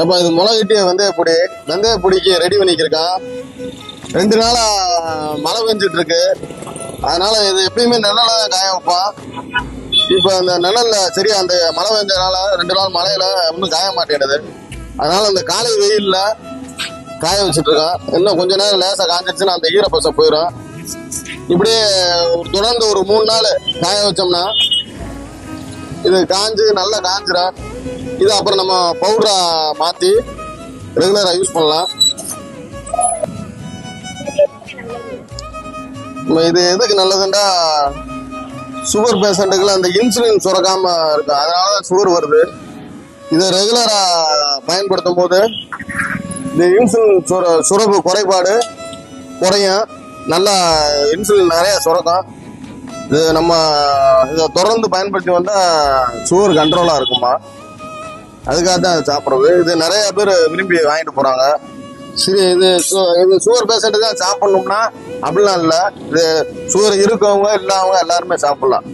ஏப்பா இது மிளகிட்டிய வெந்தய பொடி. வெந்தய பொடிக்கு ரெடி பண்ணிக்கிருக்கான். ரெண்டு நாளா மழை பெஞ்சிட்டு இருக்கு அதனால இது எப்பயுமே நிழல தான் காய வைப்பான் இப்போ அந்த நிழல்ல சரியா அந்த மழை பெஞ்சனால ரெண்டு நாள் மழையில ஒன்றும் காய மாட்டேங்குது. அதனால அந்த காலை வெயில்ல காய வச்சுட்டு இருக்கான் இன்னும் கொஞ்ச நேரம் லேசா காஞ்சிருச்சுன்னா அந்த ஈரப்பசை போயிடும் இப்படியே தொடர்ந்து ஒரு மூணு நாள் காய வச்சோம்னா இது காஞ்சு நல்லா காஞ்சிடும் இது அப்புறம் நம்ம பவுடரா மாத்தி ரெகுலரா யூஸ் பண்ணலாம். நம்ம இது எதுக்கு நல்லதுண்டா சுகர் பேஷண்ட்டுக்குலாம் அந்த இன்சுலின் சுரக்காம இருக்கும். அதனால தான் சுகர் வருது. இதை ரெகுலரா பயன்படுத்தும் போது இந்த இன்சுலின் சுர சுரப்பு குறைபாடு குறையும். நல்லா இன்சுலின் நிறைய சுரக்கும். இது நம்ம இதை தொடர்ந்து பயன்படுத்தி வந்தால் சுகர் கண்ட்ரோலாக இருக்குமா அதுக்காக தான் சாப்பிட்றது இது நிறைய பேர் விரும்பி வாங்கிட்டு போகிறாங்க சரி இது சு- இது சுகர் பேஷண்ட்டு தான் சாப்பிட்ணும்னா அப்படிலாம் இல்லை. இது சுகர் இருக்கவங்க இல்லாதவங்க எல்லாருமே சாப்பிட்லாம்.